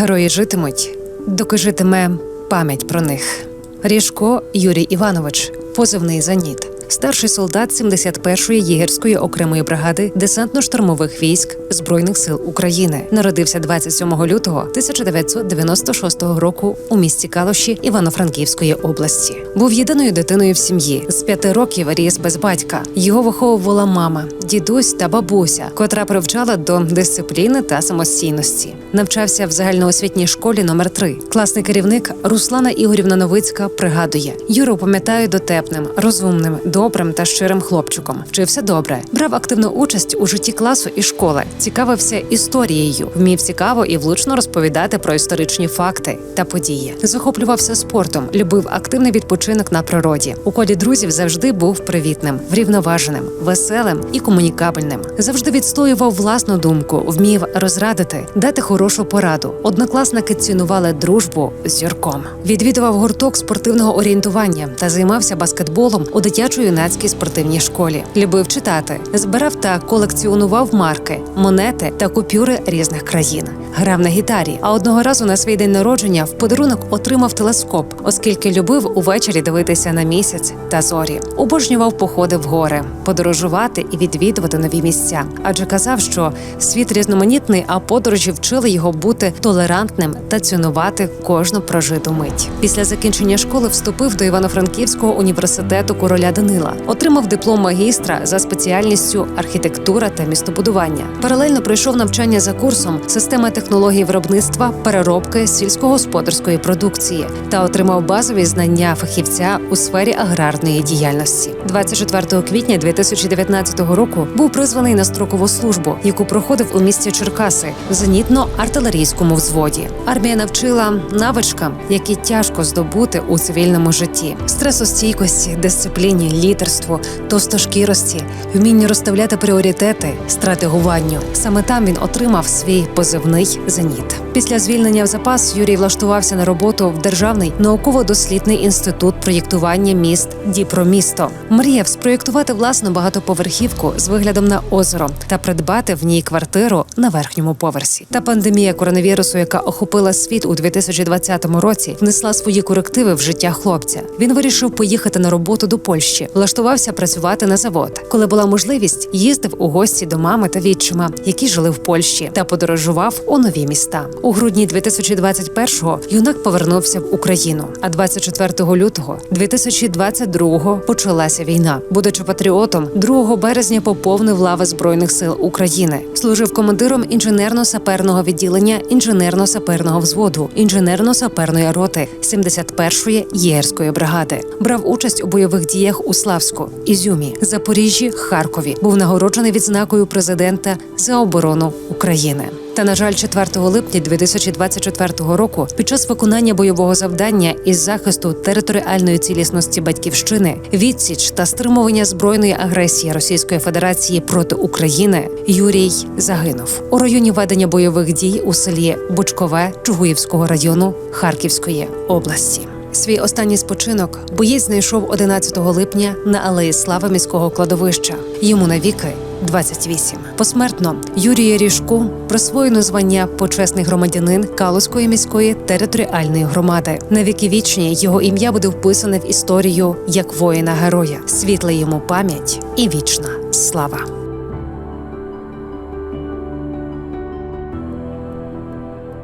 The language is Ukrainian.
Герої житимуть, доки житиме пам'ять про них. Ріжко Юрій Іванович, позивний Заніт. Старший солдат 71-ї єгерської окремої бригади десантно-штурмових військ Збройних сил України. Народився 27 лютого 1996 року у місті Калуші Івано-Франківської області. Був єдиною дитиною в сім'ї. З п'яти років ріс без батька. Його виховувала мама, дідусь та бабуся, котра привчала до дисципліни та самостійності. Навчався в загальноосвітній школі номер 3 Класний керівник Руслана Ігорівна Новицька пригадує: Юру пам'ятаю дотепним, розумним, добрим та щирим хлопчиком. Вчився добре, брав активну участь у житті класу і школи, цікавився історією, вмів цікаво і влучно розповідати про історичні факти та події. Захоплювався спортом, любив активний відпочинок на природі. У колі друзів завжди був привітним, врівноваженим, веселим і комунікабельним. Завжди відстоював власну думку, вмів розрадити, дати хорошу пораду. Однокласники цінували дружбу з Юрком. Відвідував гурток спортивного орієнтування та займався баскетболом у дитячо-юнацькій спортивній школі. Любив читати, збирав та колекціонував марки, монети та купюри різних країн. Грав на гітарі. А одного разу на свій день народження в подарунок отримав телескоп, оскільки любив увечері дивитися на місяць та зорі. Обожнював походи в гори, подорожувати і відвідувати нові місця. Адже казав, що світ різноманітний, а подорожі вчили його бути толерантним та цінувати кожну прожиту мить. Після закінчення школи вступив до Івано-Франківського університету короля Данила, отримав диплом магістра за спеціальністю архітектура та містобудування. Паралельно пройшов навчання за курсом система технологій виробництва, переробки сільськогосподарської продукції та отримав базові знання фахівця у сфері аграрної діяльності. 24 квітня 2019 року був призваний на строкову службу, яку проходив у місті Черкаси в зенітно-артилерійському взводі. Армія навчила навичкам, які тяжко здобути у цивільному житті: стресостійкості, дисципліні, лідерству, товстошкірості, вмінню розставляти пріоритети, стратегуванню. Саме там він отримав свій позивний зеніт. Після звільнення в запас Юрій влаштувався на роботу в державний науково-дослідний інститут проєктування міст Діпромісто. Мріяв спроєктувати власну багатоповерхівку з виглядом на озеро та придбати в ній квартиру на верхньому поверсі. Та пандемія коронавірусу, яка охопила світ у 2020 році, внесла свої корективи в життя хлопця. Він вирішив поїхати на роботу до Польщі, влаштувався працювати на завод. Коли була можливість, їздив у гості до мами та відчима, які жили в Польщі, та подорожував у нові міста. У грудні 2021-го юнак повернувся в Україну. А 24 лютого 2022-го почалася війна. Будучи патріотом, 2 березня поповнив лави збройних сил України. Служив командиром інженерно-саперного відділення інженерно-саперного взводу, інженерно-саперної роти 71-ї єгерської бригади. Брав участь у бойових діях у Славську, Ізюмі, Запоріжжі, Харкові. Був нагороджений відзнакою президента за оборону України. Та на жаль, 4 липня 2024 року, під час виконання бойового завдання із захисту територіальної цілісності батьківщини, відсіч та стримування збройної агресії Російської Федерації проти України, Юрій загинув у районі ведення бойових дій у селі Бучкове Чугуївського району Харківської області. Свій останній спочинок боєць знайшов 11 липня на алеї Слави міського кладовища. Йому навіки 28. Посмертно Юрію Ріжку присвоєно звання почесний громадянин Калузької міської територіальної громади. На віки вічні його ім'я буде вписане в історію як воїна героя, світла йому пам'ять і вічна слава.